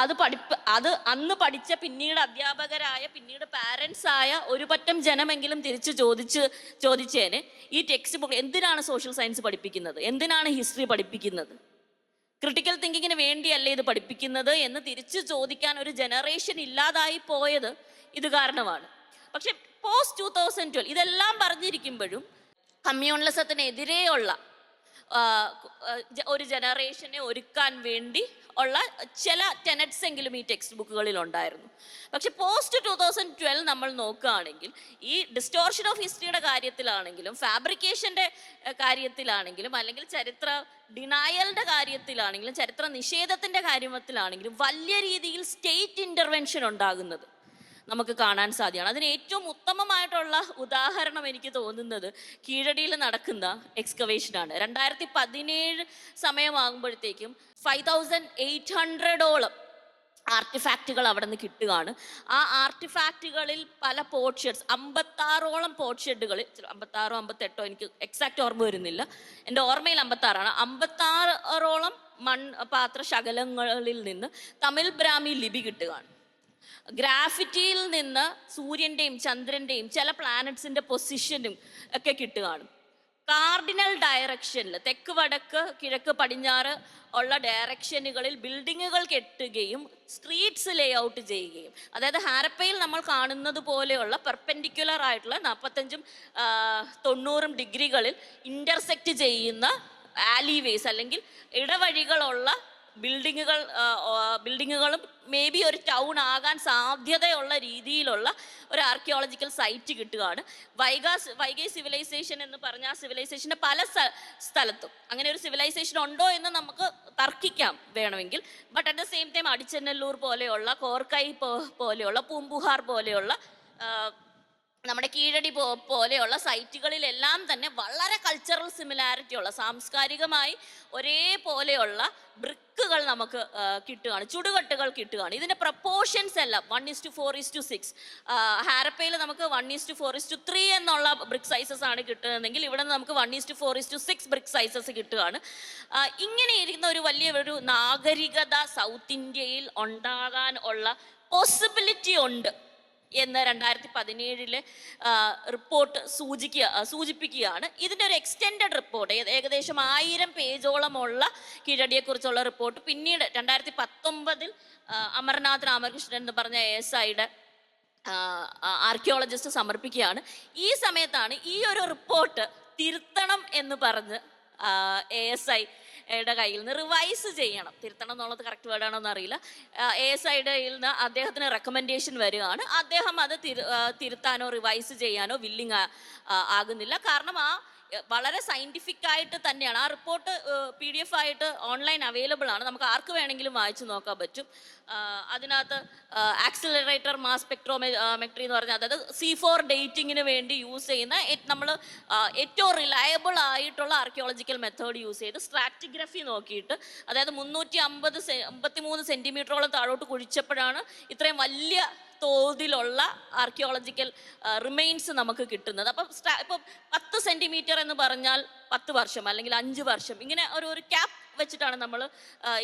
അത് പഠിപ്പ് അത് അന്ന് പഠിച്ച പിന്നീട് അധ്യാപകരായ പിന്നീട് പാരൻസ് ആയ ഒരു പറ്റം ജനമെങ്കിലും തിരിച്ചു ചോദിച്ച് ചോദിച്ചേനെ ഈ ടെക്സ്റ്റ് ബുക്ക് എന്തിനാണ് സോഷ്യൽ സയൻസ് പഠിപ്പിക്കുന്നത്? എന്തിനാണ് ഹിസ്റ്ററി പഠിപ്പിക്കുന്നത്? ക്രിട്ടിക്കൽ തിങ്കിങ്ങിന് വേണ്ടിയല്ലേ ഇത് പഠിപ്പിക്കുന്നത് എന്ന് തിരിച്ചു ചോദിക്കാൻ ഒരു ജനറേഷൻ ഇല്ലാതായി പോയത് ഇത് കാരണമാണ്. പക്ഷെ പോസ്റ്റ് ടു തൗസൻഡ് ട്വൽവ് ഇതെല്ലാം പറഞ്ഞിരിക്കുമ്പോഴും കമ്മ്യൂണലിസത്തിനെതിരെയുള്ള ഒരു ജനറേഷനെ ഒരുക്കാൻ വേണ്ടി ഉള്ള ചില ടെനറ്റ്സ് എങ്കിലും ഈ ടെക്സ്റ്റ് ബുക്കുകളിൽ ഉണ്ടായിരുന്നു. പക്ഷെ പോസ്റ്റ് ടു തൗസൻഡ് ട്വൽവ് നമ്മൾ നോക്കുകയാണെങ്കിൽ ഈ ഡിസ്റ്റോർഷൻ ഓഫ് ഹിസ്റ്ററിയുടെ കാര്യത്തിലാണെങ്കിലും ഫാബ്രിക്കേഷന്റെ കാര്യത്തിലാണെങ്കിലും അല്ലെങ്കിൽ ചരിത്ര ഡിനായലിന്റെ കാര്യത്തിലാണെങ്കിലും ചരിത്ര നിഷേധത്തിന്റെ കാര്യത്തിലാണെങ്കിലും വലിയ രീതിയിൽ സ്റ്റേറ്റ് ഇന്റർവെൻഷൻ ഉണ്ടാകുന്നത്. നമുക്ക് കാണാൻ സാധ്യമാണ് അതിന് ഏറ്റവും ഉത്തമമായിട്ടുള്ള ഉദാഹരണം എനിക്ക് തോന്നുന്നത് കീഴടിയിൽ നടക്കുന്ന എക്സ്കവേഷനാണ് രണ്ടായിരത്തി പതിനേഴ് സമയമാകുമ്പോഴത്തേക്കും ഫൈവ് തൗസൻഡ് എയ്റ്റ് ഹൺഡ്രഡോളം ആർട്ടിഫാക്റ്റുകൾ അവിടെ നിന്ന് കിട്ടുകയാണ്. ആ ആർട്ടിഫാക്റ്റുകളിൽ പല പോർട്ട്ഷെഡ്സ് അമ്പത്താറോളം പോട്ട് ഷെഡുകൾ അമ്പത്താറോ അമ്പത്തെട്ടോ എനിക്ക് എക്സാക്റ്റ് ഓർമ്മ വരുന്നില്ല. എന്റെ ഓർമ്മയിൽ അമ്പത്താറാണ്. അമ്പത്താറോളം മൺ പാത്ര ശകലങ്ങളിൽ നിന്ന് തമിഴ് ബ്രാഹ്മി ലിപി കിട്ടുകയാണ്. ഗ്രാഫിറ്റിയിൽ നിന്ന് സൂര്യന്റെയും ചന്ദ്രന്റെയും ചില പ്ലാനറ്റ്സിന്റെ പൊസിഷനും ഒക്കെ കിട്ടുകയാണ്. കാർഡിനൽ ഡയറക്ഷനിൽ തെക്ക് വടക്ക് കിഴക്ക് പടിഞ്ഞാറ് ഉള്ള ഡയറക്ഷനുകളിൽ ബിൽഡിങ്ങുകൾ കെട്ടുകയും സ്ട്രീറ്റ്സ് ലേ ഔട്ട് ചെയ്യുകയും. അതായത് ഹാരപ്പയിൽ നമ്മൾ കാണുന്നത് പോലെയുള്ള പെർപെൻഡിക്കുലർ ആയിട്ടുള്ള നാൽപ്പത്തഞ്ചും തൊണ്ണൂറും ഡിഗ്രികളിൽ ഇന്റർസെക്റ്റ് ചെയ്യുന്ന ആലിവേസ് അല്ലെങ്കിൽ ഇടവഴികളുള്ള ബിൽഡിങ്ങുകൾ ബിൽഡിങ്ങുകളും മേ ബി ഒരു ടൗൺ ആകാൻ സാധ്യതയുള്ള രീതിയിലുള്ള ഒരു ആർക്കിയോളജിക്കൽ സൈറ്റ് കിട്ടുകയാണ്. വൈഗാ വൈഗൈ സിവിലൈസേഷൻ എന്ന് പറഞ്ഞ ആ സിവിലൈസേഷന്റെ പല സ്ഥലത്തും. അങ്ങനെ ഒരു സിവിലൈസേഷൻ ഉണ്ടോ എന്ന് നമുക്ക് തർക്കിക്കാം വേണമെങ്കിൽ. But at the same time Adichanallur പോലെയുള്ള കോർക്കൈ പോലെയുള്ള പൂമ്പുഹാർ പോലെയുള്ള നമ്മുടെ കീഴടി പോ പോലെയുള്ള സൈറ്റുകളിലെല്ലാം തന്നെ വളരെ കൾച്ചറൽ സിമിലാരിറ്റി ഉള്ള സാംസ്കാരികമായി ഒരേപോലെയുള്ള ബ്രിക്കുകൾ നമുക്ക് കിട്ടുകയാണ്. ചുടുകട്ടുകൾ കിട്ടുകയാണ്. ഇതിന്റെ പ്രപ്പോർഷൻസ് എല്ലാം one is two four is two six ഹാരപ്പയിൽ നമുക്ക് one is two four is two three എന്നുള്ള ബ്രിക്ക് സൈസസ് ആണ് കിട്ടുന്നതെങ്കിൽ ഇവിടെ നമുക്ക് one is two four is two six brick sizes കിട്ടുകയാണ്. ഇങ്ങനെ ഇരിക്കുന്ന ഒരു വലിയ ഒരു നാഗരികത സൗത്ത് ഇന്ത്യയിൽ ഉണ്ടാകാൻ ഉള്ള പോസിബിലിറ്റി ഉണ്ട്. എന്ന് രണ്ടായിരത്തി പതിനേഴിലെ റിപ്പോർട്ട് സൂചിക്കുക സൂചിപ്പിക്കുകയാണ്. ഇതിന്റെ ഒരു എക്സ്റ്റെൻഡഡ് റിപ്പോർട്ട് ഏകദേശം ആയിരം പേജോളമുള്ള കീഴടിയെക്കുറിച്ചുള്ള റിപ്പോർട്ട് പിന്നീട് രണ്ടായിരത്തി പത്തൊമ്പതിൽ അമർനാഥ് രാമകൃഷ്ണൻ എന്ന് പറഞ്ഞ എസ് ഐയുടെ ആർക്കിയോളജിസ്റ്റ് സമർപ്പിക്കുകയാണ്. ഈ സമയത്താണ് ഈ ഒരു റിപ്പോർട്ട് തിരുത്തണം എന്ന് പറഞ്ഞ് എ എസ് ഐ യുടെ കയ്യിൽ നിന്ന് റിവൈസ് ചെയ്യണം. തിരുത്തണം എന്നുള്ളത് കറക്റ്റ് വേർഡാണോ എന്ന് അറിയില്ല എ എസ് ഐയുടെ കയ്യിൽ നിന്ന് അദ്ദേഹത്തിന് റെക്കമെൻഡേഷൻ വരികയാണ് അദ്ദേഹം അത് തിരു തിരുത്താനോ റിവൈസ് ചെയ്യാനോ വില്ലിങ് ആകുന്നില്ല. കാരണം ആ വളരെ സയന്റിഫിക് ആയിട്ട് തന്നെയാണ്. ആ റിപ്പോർട്ട് പി ഡി എഫ് ആയിട്ട് ഓൺലൈൻ അവൈലബിൾ ആണ്. നമുക്ക് ആർക്ക് വേണമെങ്കിലും വായിച്ചു നോക്കാൻ പറ്റും. അതിനകത്ത് ആക്സിലറേറ്റർ മാസ് സ്പെക്ട്രോമെട്രി എന്ന് പറഞ്ഞാൽ അതായത് സി ഫോർ ഡേറ്റിങ്ങിന് വേണ്ടി യൂസ് ചെയ്യുന്ന നമ്മൾ ഏറ്റവും റിലയബിൾ ആയിട്ടുള്ള ആർക്കിയോളജിക്കൽ മെത്തേഡ് യൂസ് ചെയ്ത് സ്ട്രാറ്റിഗ്രഫി നോക്കിയിട്ട് അതായത് മുന്നൂറ്റി അമ്പത് അമ്പത്തി മൂന്ന് സെന്റിമീറ്ററോളം താഴോട്ട് കുഴിച്ചപ്പോഴാണ് ഇത്രയും വലിയ തോതിലുള്ള ആർക്കിയോളജിക്കൽ റിമെയിൻസ് നമുക്ക് കിട്ടുന്നത്. അപ്പം ഇപ്പം പത്ത് സെന്റിമീറ്റർ എന്ന് പറഞ്ഞാൽ പത്ത് വർഷം അല്ലെങ്കിൽ അഞ്ച് വർഷം ഇങ്ങനെ ഒരു ഒരു ക്യാപ് വെച്ചിട്ടാണ് നമ്മൾ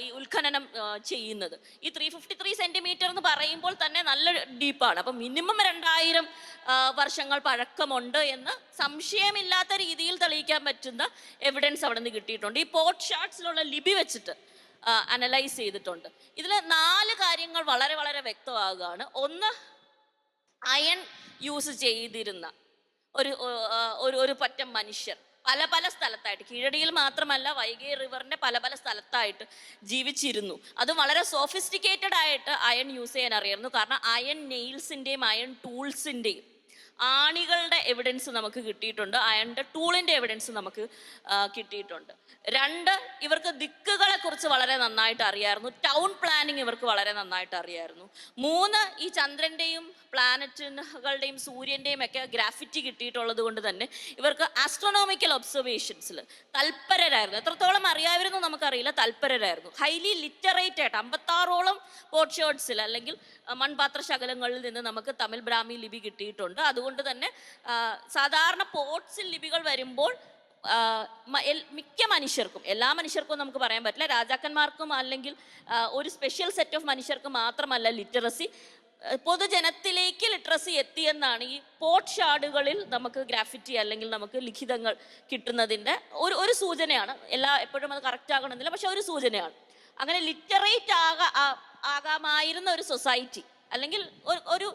ഈ ഉത്ഖനനം ചെയ്യുന്നത്. ഈ ത്രീ ഫിഫ്റ്റി ത്രീ സെന്റിമീറ്റർ എന്ന് പറയുമ്പോൾ തന്നെ നല്ല ഡീപ്പാണ് അപ്പം മിനിമം രണ്ടായിരം വർഷങ്ങൾ പഴക്കമുണ്ട് എന്ന് സംശയമില്ലാത്ത രീതിയിൽ തെളിയിക്കാൻ പറ്റുന്ന എവിഡൻസ് അവിടെ നിന്ന് കിട്ടിയിട്ടുണ്ട്. ഈ പോർട്ട് ഷാർട്സിലുള്ള ലിപി വെച്ചിട്ട് അനലൈസ് ചെയ്തിട്ടുണ്ട്. ഇതിൽ നാല് കാര്യങ്ങൾ വളരെ വളരെ വ്യക്തമാകുകയാണ്. ഒന്ന് അയൺ യൂസ് ചെയ്തിരുന്ന ഒരു ഒരു ഒരു പറ്റം മനുഷ്യർ പല പല സ്ഥലത്തായിട്ട് കീഴടിയിൽ മാത്രമല്ല വൈകേ റിവറിന്റെ പല പല സ്ഥലത്തായിട്ട് ജീവിച്ചിരുന്നു. അത് വളരെ സോഫിസ്റ്റിക്കേറ്റഡ് ആയിട്ട് അയൺ യൂസ് ചെയ്യാൻ അറിയായിരുന്നു. കാരണം അയൺ നെയിൽസിന്റെയും അയൺ ടൂൾസിന്റെയും ആണികളുടെ എവിഡൻസ് നമുക്ക് കിട്ടിയിട്ടുണ്ട്. അയാളുടെ ടൂളിന്റെ എവിഡൻസ് നമുക്ക് കിട്ടിയിട്ടുണ്ട്. രണ്ട് ഇവർക്ക് ദിക്കുകളെ കുറിച്ച് വളരെ നന്നായിട്ട് അറിയായിരുന്നു. ടൗൺ പ്ലാനിങ് ഇവർക്ക് വളരെ നന്നായിട്ട് അറിയായിരുന്നു. മൂന്ന് ഈ ചന്ദ്രന്റെയും പ്ലാനറ്റുകളുടെയും സൂര്യന്റെയും ഒക്കെ ഗ്രാഫിറ്റി കിട്ടിയിട്ടുള്ളത് കൊണ്ട് തന്നെ ഇവർക്ക് ആസ്ട്രോണോമിക്കൽ ഒബ്സർവേഷൻസിൽ തൽപരരായിരുന്നു. എത്രത്തോളം അറിയാമായിരുന്നു നമുക്കറിയില്ല തൽപരരായിരുന്നു. ഹൈലി ലിറ്ററേറ്റ് ആയിട്ട് അമ്പത്താറോളം പോർട്ട്ഷോട്ട്സിൽ അല്ലെങ്കിൽ മൺപാത്ര ശകലങ്ങളിൽ നിന്ന് നമുക്ക് തമിഴ് ബ്രാഹ്മി ലിപി കിട്ടിയിട്ടുണ്ട്. അതുകൊണ്ട് തന്നെ സാധാരണ പോർട്സിൽ ലിപികൾ വരുമ്പോൾ മിക്ക മനുഷ്യർക്കും എല്ലാ മനുഷ്യർക്കും നമുക്ക് പറയാൻ പറ്റില്ല. രാജാക്കന്മാർക്കും അല്ലെങ്കിൽ ഒരു സ്പെഷ്യൽ സെറ്റ് ഓഫ് മനുഷ്യർക്ക് മാത്രമല്ല ലിറ്ററസി പൊതുജനത്തിലേക്ക് ലിറ്ററസി എത്തിയെന്നാണ് ഈ പോട്ട് ഷാർഡുകളിൽ നമുക്ക് ഗ്രാഫിറ്റി അല്ലെങ്കിൽ നമുക്ക് ലിഖിതങ്ങൾ കിട്ടുന്നതിന്റെ ഒരു ഒരു സൂചനയാണ്. എല്ലാ എപ്പോഴും അത് കറക്റ്റ് ആകണമെന്നില്ല പക്ഷെ ഒരു സൂചനയാണ്. അങ്ങനെ ലിറ്ററേറ്റ് ആകാ ആകാമായിരുന്ന ഒരു സൊസൈറ്റി അല്ലെങ്കിൽ ഒരു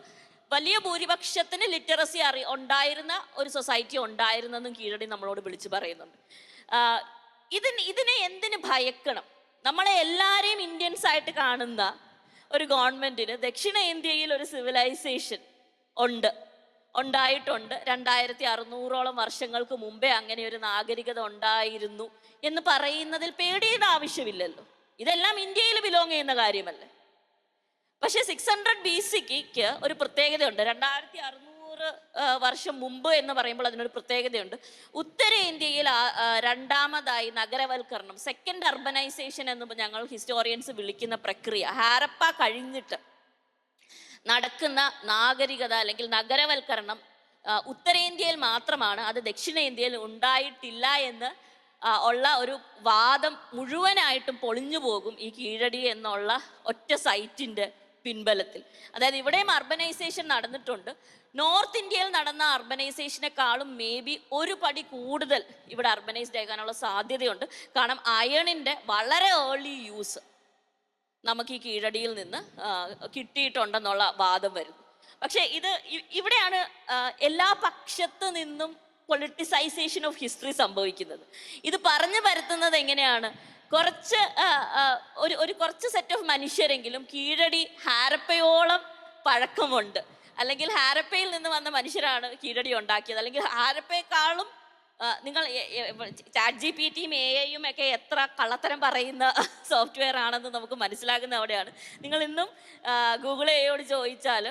വലിയ ഭൂരിപക്ഷത്തിന് ലിറ്ററസി അറി ഉണ്ടായിരുന്ന ഒരു സൊസൈറ്റി ഉണ്ടായിരുന്നെന്നും കീഴടി നമ്മളോട് വിളിച്ചു പറയുന്നുണ്ട്. ഇതിന് ഇതിനെ എന്തിന് ഭയക്കണം? നമ്മളെ എല്ലാവരെയും ഇന്ത്യൻസ് ആയിട്ട് കാണുന്ന ഒരു ഗവൺമെന്റിന് ദക്ഷിണേന്ത്യയിൽ ഒരു സിവിലൈസേഷൻ ഉണ്ട്. ഉണ്ടായിട്ടുണ്ട്. രണ്ടായിരത്തി അറുന്നൂറോളം വർഷങ്ങൾക്ക് മുമ്പേ അങ്ങനെ ഒരു നാഗരികത ഉണ്ടായിരുന്നു എന്ന് പറയുന്നതിൽ പേടിയുടെ ആവശ്യമില്ലല്ലോ. ഇതെല്ലാം ഇന്ത്യയിൽ ബിലോങ് ചെയ്യുന്ന കാര്യമല്ലേ? പക്ഷേ സിക്സ് ഹൺഡ്രഡ് ബി സിക്ക് ഒരു പ്രത്യേകതയുണ്ട്. രണ്ടായിരത്തി അറുന്നൂറ് വർഷം മുമ്പ് എന്ന് പറയുമ്പോൾ അതിനൊരു പ്രത്യേകതയുണ്ട്. ഉത്തരേന്ത്യയിൽ രണ്ടാമതായി നഗരവൽക്കരണം സെക്കൻഡ് അർബനൈസേഷൻ എന്ന് ഞങ്ങൾ ഹിസ്റ്റോറിയൻസ് വിളിക്കുന്ന പ്രക്രിയ ഹാരപ്പ കഴിഞ്ഞിട്ട് നടക്കുന്ന നാഗരികത അല്ലെങ്കിൽ നഗരവൽക്കരണം ഉത്തരേന്ത്യയിൽ മാത്രമാണ് അത് ദക്ഷിണേന്ത്യയിൽ ഉണ്ടായിട്ടില്ല എന്ന് ഉള്ള ഒരു വാദം മുഴുവനായിട്ടും പൊളിഞ്ഞു പോകും ഈ കീഴടി എന്നുള്ള ഒറ്റ സൈറ്റിന്റെ പിൻബലത്തിൽ. അതായത് ഇവിടെയും അർബനൈസേഷൻ നടന്നിട്ടുണ്ട്. നോർത്ത് ഇന്ത്യയിൽ നടന്ന അർബനൈസേഷനെക്കാളും മേ ബി ഒരു പടി കൂടുതൽ ഇവിടെ അർബനൈസ്ഡ് ആകാനുള്ള സാധ്യതയുണ്ട്. കാരണം അയണിന്റെ വളരെ ഏർലി യൂസ് നമുക്ക് ഈ കീഴടിയിൽ നിന്ന് കിട്ടിയിട്ടുണ്ടെന്നുള്ള വാദം വരുന്നു. പക്ഷേ ഇത് ഇവിടെയാണ് എല്ലാ പക്ഷത്തു നിന്നും പൊളിറ്റിസൈസേഷൻ ഓഫ് ഹിസ്റ്ററി സംഭവിക്കുന്നത്. ഇത് പറഞ്ഞു വരുത്തുന്നത് എങ്ങനെയാണ്? കുറച്ച് ഒരു ഒരു കുറച്ച് സെറ്റ് ഓഫ് മനുഷ്യരെങ്കിലും കീഴടി ഹാരപ്പയോളം പഴക്കമുണ്ട്. അല്ലെങ്കിൽ ഹാരപ്പയിൽ നിന്ന് വന്ന മനുഷ്യരാണ് കീഴടി ഉണ്ടാക്കിയത്. അല്ലെങ്കിൽ ഹാരപ്പയെക്കാളും നിങ്ങൾ ചാറ്റ് ജി പി ടിയും എ ഐയും ഒക്കെ എത്ര കള്ളത്തരം പറയുന്ന സോഫ്റ്റ്വെയർ ആണെന്ന് നമുക്ക് മനസ്സിലാകുന്ന അവിടെയാണ്. നിങ്ങൾ ഇന്നും ഗൂഗിൾ എയോട് ചോദിച്ചാൽ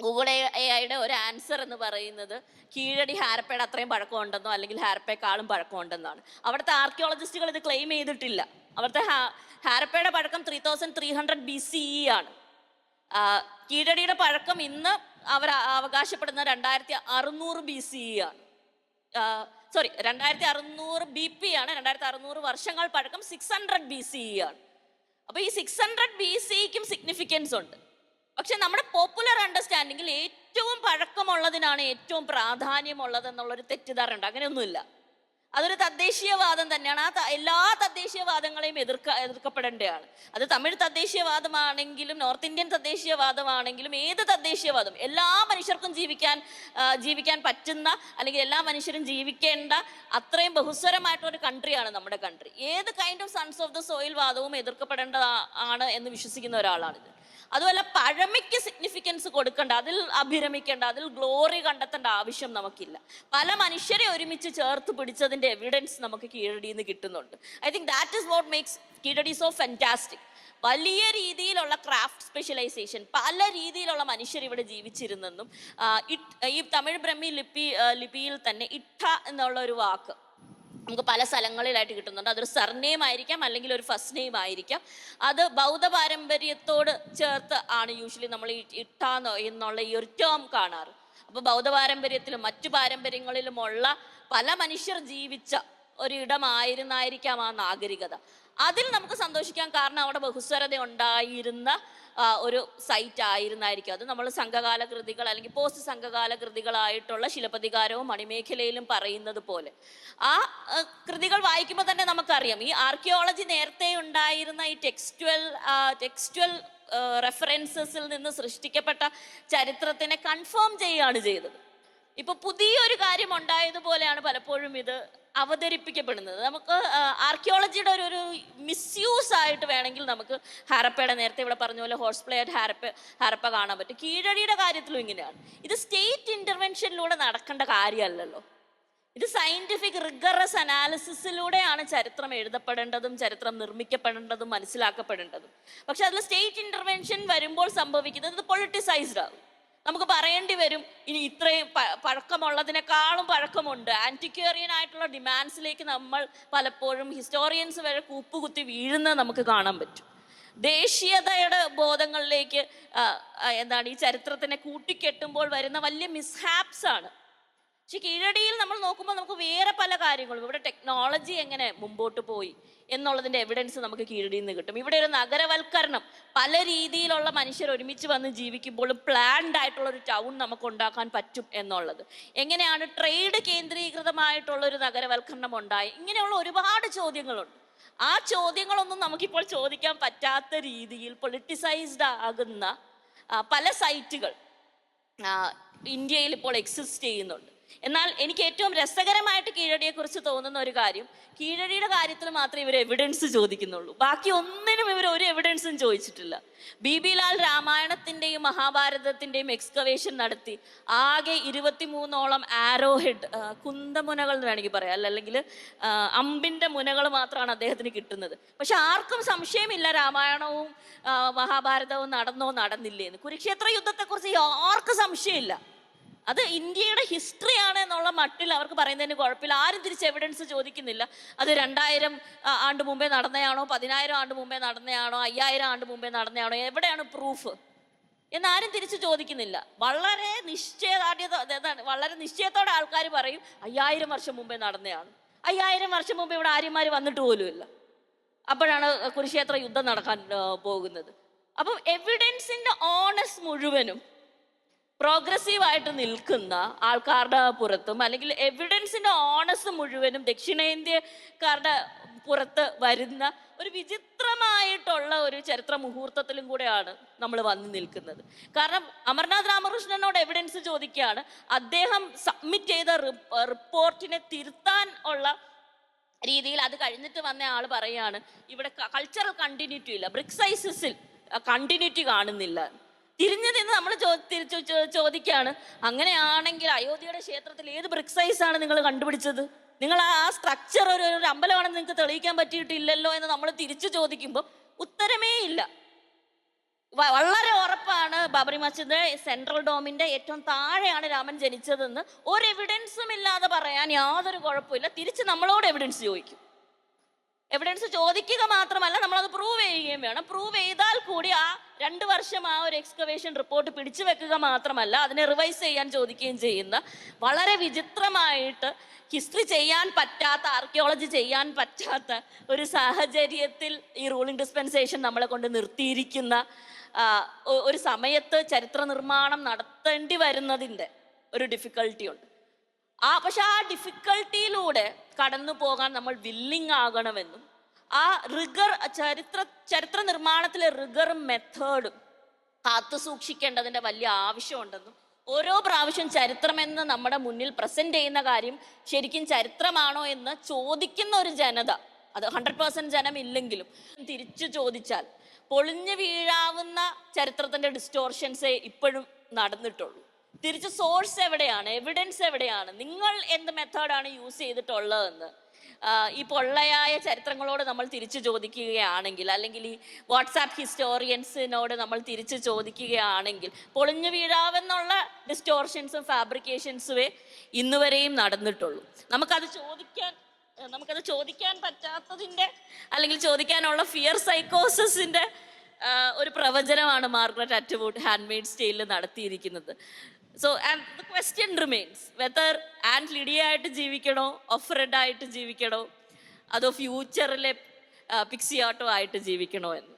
ഗൂഗിൾ എ ഐയുടെ ഒരു ആൻസർ എന്ന് പറയുന്നത് കീഴടി ഹാരപ്പയുടെ അത്രയും പഴക്കമുണ്ടെന്നോ അല്ലെങ്കിൽ ഹാരപ്പയെക്കാളും പഴക്കമുണ്ടെന്നാണ്. അവിടുത്തെ ആർക്കിയോളജിസ്റ്റുകൾ ഇത് ക്ലെയിം ചെയ്തിട്ടില്ല. അവിടുത്തെ ഹാരപ്പയുടെ പഴക്കം three thousand three hundred B C E ആണ്. കീഴടിയുടെ പഴക്കം ഇന്ന് അവർ അവകാശപ്പെടുന്ന രണ്ടായിരത്തി അറുന്നൂറ് ബി സി ആണ് സോറി രണ്ടായിരത്തി അറുന്നൂറ് ബി പി ആണ് രണ്ടായിരത്തി അറുന്നൂറ് വർഷങ്ങൾ പഴക്കം സിക്സ് ഹൺഡ്രഡ് ബി സി ആണ് അപ്പൊ ഈ സിക്സ് ഹൺഡ്രഡ് ബി സിക്കും സിഗ്നിഫിക്കൻസ് ഉണ്ട്. പക്ഷെ നമ്മുടെ പോപ്പുലർ അണ്ടർസ്റ്റാൻഡിങ്ങിൽ ഏറ്റവും പഴക്കമുള്ളതിനാണ് ഏറ്റവും പ്രാധാന്യമുള്ളത് എന്നുള്ളൊരു തെറ്റിദ്ധാരണ ഉണ്ട് അങ്ങനെയൊന്നുമില്ല. അതൊരു തദ്ദേശീയവാദം തന്നെയാണ്. ആ എല്ലാ തദ്ദേശീയവാദങ്ങളെയും എതിർക്ക എതിർക്കപ്പെടേണ്ടതാണ്. അത് തമിഴ് തദ്ദേശീയവാദമാണെങ്കിലും നോർത്ത് ഇന്ത്യൻ തദ്ദേശീയവാദമാണെങ്കിലും ഏത് തദ്ദേശീയവാദം എല്ലാ മനുഷ്യർക്കും ജീവിക്കാൻ ജീവിക്കാൻ പറ്റുന്ന അല്ലെങ്കിൽ എല്ലാ മനുഷ്യരും ജീവിക്കേണ്ട അത്രയും ബഹുസ്വരമായിട്ടുള്ള ഒരു കൺട്രിയാണ് നമ്മുടെ കൺട്രി ഏത് kind of sons of the soil വാദവും എതിർക്കപ്പെടേണ്ടതാണ് എന്ന് വിശ്വസിക്കുന്ന ഒരാളാണിത്. അതുമല്ല പഴമയ്ക്ക് സിഗ്നിഫിക്കൻസ് കൊടുക്കേണ്ട അതിൽ അഭിരമിക്കേണ്ട അതിൽ ഗ്ലോറി കണ്ടെത്തേണ്ട ആവശ്യം നമുക്കില്ല. പല മനുഷ്യരെ ഒരുമിച്ച് ചേർത്ത് പിടിച്ചതിന്റെ എവിഡൻസ് നമുക്ക് കീഴടിയിൽ നിന്ന് കിട്ടുന്നുണ്ട്. I think that is what makes Keezhadi so fantastic വലിയ രീതിയിലുള്ള ക്രാഫ്റ്റ് സ്പെഷ്യലൈസേഷൻ പല രീതിയിലുള്ള മനുഷ്യർ ഇവിടെ ജീവിച്ചിരുന്നെന്നും ഈ തമിഴ് ബ്രഹ്മി ലിപി ലിപിയിൽ തന്നെ ഇട്ട എന്നുള്ള ഒരു വാക്ക്. നമുക്ക് പല സ്ഥലങ്ങളിലായിട്ട് കിട്ടുന്നുണ്ട്. അതൊരു സർനെയിം ആയിരിക്കാം അല്ലെങ്കിൽ ഒരു ഫസ്റ്റ് നെയിം ആയിരിക്കാം. അത് ബൗദ്ധ പാരമ്പര്യത്തോട് ചേർത്ത് ആണ് യൂഷ്വലി നമ്മൾ ഈ ഇട്ടാന്നോ എന്നുള്ള ഈ ഒരു ടേം കാണാറ്. അപ്പോൾ ബൗദ്ധ പാരമ്പര്യത്തിലും മറ്റു പാരമ്പര്യങ്ങളിലുമുള്ള പല മനുഷ്യർ ജീവിച്ച ഒരിടമായിരുന്നായിരിക്കാം ആ നാഗരികത. അതിൽ നമുക്ക് സന്തോഷിക്കാൻ കാരണം അവിടെ ബഹുസ്വരത ഉണ്ടായിരുന്ന ഒരു സൈറ്റ് ആയിരുന്നായിരിക്കും. അത് നമ്മൾ സംഘകാല കൃതികൾ അല്ലെങ്കിൽ പോസ്റ്റ് സംഘകാല കൃതികളായിട്ടുള്ള ശിലപ്പതികാരവും മണിമേഖലയിലും പറയുന്നത് പോലെ. ആ കൃതികൾ വായിക്കുമ്പോൾ തന്നെ നമുക്കറിയാം. ഈ ആർക്കിയോളജി നേരത്തെ ഉണ്ടായിരുന്ന ഈ ടെക്സ്റ്റുവൽ ടെക്സ്റ്റുവൽ റെഫറൻസസിൽ നിന്ന് സൃഷ്ടിക്കപ്പെട്ട ചരിത്രത്തിനെ കൺഫേം ചെയ്യുകയാണ് ചെയ്തത്. ഇപ്പൊ പുതിയൊരു കാര്യം ഉണ്ടായതുപോലെയാണ് പലപ്പോഴും ഇത് അവതരിപ്പിക്കപ്പെടുന്നത്. നമുക്ക് ആർക്കിയോളജിയുടെ ഒരു ഒരു മിസ്യൂസ് ആയിട്ട് വേണമെങ്കിൽ നമുക്ക് ഹാരപ്പയുടെ നേരത്തെ ഇവിടെ പറഞ്ഞ പോലെ ഹോഴ്സ് പ്ലേ ആയിട്ട് ഹാരപ്പ ഹാരപ്പ കാണാൻ പറ്റും. കീഴടിയുടെ കാര്യത്തിലും ഇങ്ങനെയാണ്. ഇത് സ്റ്റേറ്റ് ഇന്റർവെൻഷനിലൂടെ നടക്കേണ്ട കാര്യമല്ലല്ലോ. ഇത് സയന്റിഫിക് റിഗറസ് അനാലിസിസിലൂടെയാണ് ചരിത്രം എഴുതപ്പെടേണ്ടതും ചരിത്രം നിർമ്മിക്കപ്പെടേണ്ടതും മനസ്സിലാക്കപ്പെടേണ്ടതും. പക്ഷെ അതിൽ സ്റ്റേറ്റ് ഇന്റർവെൻഷൻ വരുമ്പോൾ സംഭവിക്കുന്നത് ഇത് പൊളിറ്റിസൈസ്ഡ് ആകും. നമുക്ക് പറയേണ്ടി വരും ഇനി ഇത്രയും പഴക്കമുള്ളതിനേക്കാളും പഴക്കമുണ്ട്. ആന്റിക്വേറിയൻ ആയിട്ടുള്ള ഡിമാൻഡ്സിലേക്ക് നമ്മൾ പലപ്പോഴും ഹിസ്റ്റോറിയൻസ് വരെ കൂപ്പുകുത്തി വീഴുന്നത് നമുക്ക് കാണാൻ പറ്റും. ദേശീയതയുടെ ബോധങ്ങളിലേക്ക് എന്താണ് ഈ ചരിത്രത്തിനെ കൂട്ടിക്കെട്ടുമ്പോൾ വരുന്ന വലിയ മിസ്ഹാപ്സ് ആണ്. പക്ഷെ കീഴടിയിൽ നമ്മൾ നോക്കുമ്പോൾ നമുക്ക് വേറെ പല കാര്യങ്ങളും. ഇവിടെ ടെക്നോളജി എങ്ങനെ മുമ്പോട്ട് പോയി എന്നുള്ളതിന്റെ എവിഡൻസ് നമുക്ക് കീഴടിയിൽ നിന്ന് കിട്ടും. ഇവിടെ ഒരു നഗരവൽക്കരണം. പല രീതിയിലുള്ള മനുഷ്യർ ഒരുമിച്ച് വന്ന് ജീവിക്കുമ്പോഴും പ്ലാൻഡ് ആയിട്ടുള്ള ഒരു ടൗൺ നമുക്ക് ഉണ്ടാക്കാൻ പറ്റും എന്നുള്ളത്. എങ്ങനെയാണ് ട്രേഡ് കേന്ദ്രീകൃതമായിട്ടുള്ള ഒരു നഗരവൽക്കരണം ഉണ്ടായി? ഇങ്ങനെയുള്ള ഒരുപാട് ചോദ്യങ്ങളുണ്ട്. ആ ചോദ്യങ്ങളൊന്നും നമുക്കിപ്പോൾ ചോദിക്കാൻ പറ്റാത്ത രീതിയിൽ പൊളിറ്റിസൈസ്ഡ് ആകുന്ന പല സൈറ്റുകൾ ഇന്ത്യയിൽ ഇപ്പോൾ എക്സിസ്റ്റ് ചെയ്യുന്നുണ്ട്. എന്നാൽ എനിക്ക് ഏറ്റവും രസകരമായിട്ട് കീഴടിയെ കുറിച്ച് തോന്നുന്ന ഒരു കാര്യം കീഴടിയുടെ കാര്യത്തിൽ മാത്രമേ ഇവർ എവിഡൻസ് ചോദിക്കുന്നുള്ളൂ. ബാക്കി ഒന്നിനും ഇവർ ഒരു എവിഡൻസും ചോദിച്ചിട്ടില്ല. ബി ബി ലാൽ രാമായണത്തിന്റെയും മഹാഭാരതത്തിന്റെയും എക്സ്കവേഷൻ നടത്തി ആകെ ഇരുപത്തിമൂന്നോളം ആരോ ഹെഡ് കുന്തമുനകൾ എന്ന് വേണമെങ്കിൽ പറയാം. അല്ല അല്ലെങ്കിൽ അമ്പിന്റെ മുനകൾ മാത്രമാണ് അദ്ദേഹത്തിന് കിട്ടുന്നത്. പക്ഷെ ആർക്കും സംശയമില്ല രാമായണവും മഹാഭാരതവും നടന്നോ നടന്നില്ലേ എന്ന് കുരുക്ഷേത്ര യുദ്ധത്തെക്കുറിച്ച് ആർക്കും സംശയമില്ല. അത് ഇന്ത്യയുടെ ഹിസ്റ്ററിയാണ് എന്നുള്ള മട്ടിൽ അവർക്ക് പറയുന്നതിന് കുഴപ്പമില്ല. ആരും തിരിച്ച് എവിഡൻസ് ചോദിക്കുന്നില്ല. അത് രണ്ടായിരം ആണ്ട് മുമ്പേ നടന്നയാണോ പതിനായിരം ആണ്ട് മുമ്പേ നടന്നയാണോ അയ്യായിരം ആണ്ട് മുമ്പേ നടന്നയാണോ എവിടെയാണ് പ്രൂഫ് എന്നാരും തിരിച്ചു ചോദിക്കുന്നില്ല. വളരെ നിശ്ചയദാർഢ്യത വളരെ നിശ്ചയത്തോടെ ആൾക്കാർ പറയും അയ്യായിരം വർഷം മുമ്പേ നടന്നയാണ് അയ്യായിരം വർഷം മുമ്പ് ഇവിടെ ആര്യന്മാർ വന്നിട്ട് പോലുമില്ല. അപ്പോഴാണ് കുരുക്ഷേത്ര യുദ്ധം നടക്കാൻ പോകുന്നത്. അപ്പം എവിഡൻസിന്റെ ഓണസ് മുഴുവനും പ്രോഗ്രസീവ് ആയിട്ട് നിൽക്കുന്ന ആൾക്കാരുടെ പുറത്തും അല്ലെങ്കിൽ എവിഡൻസിന്റെ ഓണസ് മുഴുവനും ദക്ഷിണേന്ത്യക്കാരുടെ പുറത്ത് വരുന്ന ഒരു വിചിത്രമായിട്ടുള്ള ഒരു ചരിത്ര മുഹൂർത്തത്തിലും കൂടെയാണ് നമ്മൾ വന്നു നിൽക്കുന്നത്. കാരണം അമർനാഥ് രാമകൃഷ്ണനോട് എവിഡൻസ് ചോദിക്കുകയാണ് അദ്ദേഹം സബ്മിറ്റ് ചെയ്ത റിപ്പോർട്ടിനെ തിരുത്താൻ ഉള്ള രീതിയിൽ അത് കഴിഞ്ഞിട്ട് വന്ന ആൾ പറയാണ് ഇവിടെ കൾച്ചറൽ കണ്ടിന്യൂറ്റി ഇല്ല. ബ്രിക്സൈസിൽ കണ്ടിന്യൂറ്റി കാണുന്നില്ല. തിരിഞ്ഞു നിന്ന് നമ്മൾ തിരിച്ചു ചോ- അങ്ങനെയാണെങ്കിൽ അയോധ്യയുടെ ക്ഷേത്രത്തിൽ ഏത് ബ്രിക് സൈസ് ആണ് നിങ്ങൾ കണ്ടുപിടിച്ചത്? നിങ്ങൾ ആ സ്ട്രക്ചർ ഒരു ഒരു അമ്പലമാണെന്ന് നിങ്ങൾക്ക് തെളിയിക്കാൻ പറ്റിയിട്ടില്ലല്ലോ എന്ന് നമ്മൾ തിരിച്ചു ചോദിക്കുമ്പോൾ ഉത്തരമേ ഇല്ല. വളരെ ഉറപ്പാണ് ബാബറി മസ്ജിദ് സെൻട്രൽ ഡോമിന്റെ ഏറ്റവും താഴെയാണ് രാമൻ ജനിച്ചതെന്ന്. ഒരു എവിഡൻസും ഇല്ലാതെ പറയാൻ യാതൊരു കുഴപ്പമില്ല. തിരിച്ച് നമ്മളോട് എവിഡൻസ് ചോദിക്കും. എവിഡൻസ് ചോദിക്കുക മാത്രമല്ല നമ്മൾ അത് പ്രൂവ് ചെയ്യുകയും വേണം. പ്രൂവ് ചെയ്താൽ കൂടി ആ രണ്ട് വർഷം ആ ഒരു എക്സ്കവേഷൻ റിപ്പോർട്ട് പിടിച്ചു വെക്കുക മാത്രമല്ല അതിനെ റിവൈസ് ചെയ്യാൻ ചോദിക്കുകയും ചെയ്യുന്ന വളരെ വിചിത്രമായിട്ട് ഹിസ്റ്ററി ചെയ്യാൻ പറ്റാത്ത ആർക്കിയോളജി ചെയ്യാൻ പറ്റാത്ത ഒരു സാഹചര്യത്തിൽ ഈ റൂളിംഗ് ഡിസ്പെൻസേഷൻ നമ്മളെ കൊണ്ട് നിർത്തിയിരിക്കുന്ന ഒരു സമയത്ത് ചരിത്ര നിർമ്മാണം നടത്തേണ്ടി വരുന്നതിന്റെ ഒരു ഡിഫിക്കൽട്ടി ഉണ്ട്. ആ പക്ഷെ ആ ഡിഫിക്കൽട്ടിയിലൂടെ കടന്നു പോകാൻ നമ്മൾ വില്ലിങ് ആകണമെന്നും ആ റിഗർ ചരിത്ര ചരിത്ര നിർമ്മാണത്തിലെ റിഗറും മെത്തേഡും കാത്തു സൂക്ഷിക്കേണ്ടതിന്റെ വലിയ ആവശ്യമുണ്ടെന്നും ഓരോ പ്രാവശ്യം ചരിത്രമെന്ന് നമ്മുടെ മുന്നിൽ പ്രസന്റ് ചെയ്യുന്ന കാര്യം ശരിക്കും ചരിത്രമാണോ എന്ന് ചോദിക്കുന്ന ഒരു ജനത അത് ഹൺഡ്രഡ് പേഴ്സന്റ് ജനം ഇല്ലെങ്കിലും തിരിച്ചു ചോദിച്ചാൽ പൊളിഞ്ഞു വീഴാവുന്ന ചരിത്രത്തിന്റെ ഡിസ്റ്റോർഷൻസേ ഇപ്പോഴും നടന്നിട്ടുള്ളൂ. തിരിച്ച് സോഴ്സ് എവിടെയാണ്? എവിഡൻസ് എവിടെയാണ്? നിങ്ങൾ എന്ത് മെത്തേഡാണ് യൂസ് ചെയ്തിട്ടുള്ളതെന്ന്. ഈ പൊള്ളയായ ചരിത്രങ്ങളോട് നമ്മൾ തിരിച്ചു ചോദിക്കുകയാണെങ്കിൽ അല്ലെങ്കിൽ ഈ വാട്സാപ്പ് ഹിസ്റ്റോറിയൻസിനോട് നമ്മൾ തിരിച്ചു ചോദിക്കുകയാണെങ്കിൽ പൊളിഞ്ഞു വീഴാവെന്നുള്ള ഡിസ്റ്റോർഷൻസും ഫാബ്രിക്കേഷൻസുമേ ഇന്നുവരെയും നടന്നിട്ടുള്ളൂ. നമുക്കത് ചോദിക്കാൻ നമുക്കത് ചോദിക്കാൻ പറ്റാത്തതിന്റെ അല്ലെങ്കിൽ ചോദിക്കാനുള്ള ഫിയർ സൈക്കോസിന്റെ ഒരു പ്രവചനമാണ് മാർഗ്രറ്റ് അറ്റ്വുഡ് ഹാൻഡ് മെയ്ഡ് സ്റ്റൈലിൽ നടത്തിയിരിക്കുന്നത്. So and the question remains whether and Lydia ആയിട്ട് ജീവിക്കണോ ഒഫ്രഡ് ആയിട്ട് ജീവിക്കണോ അതോ ഫ്യൂച്ചറിലെ പിക്സിയാട്ടോ ആയിട്ട് ജീവിക്കണോ എന്ന്.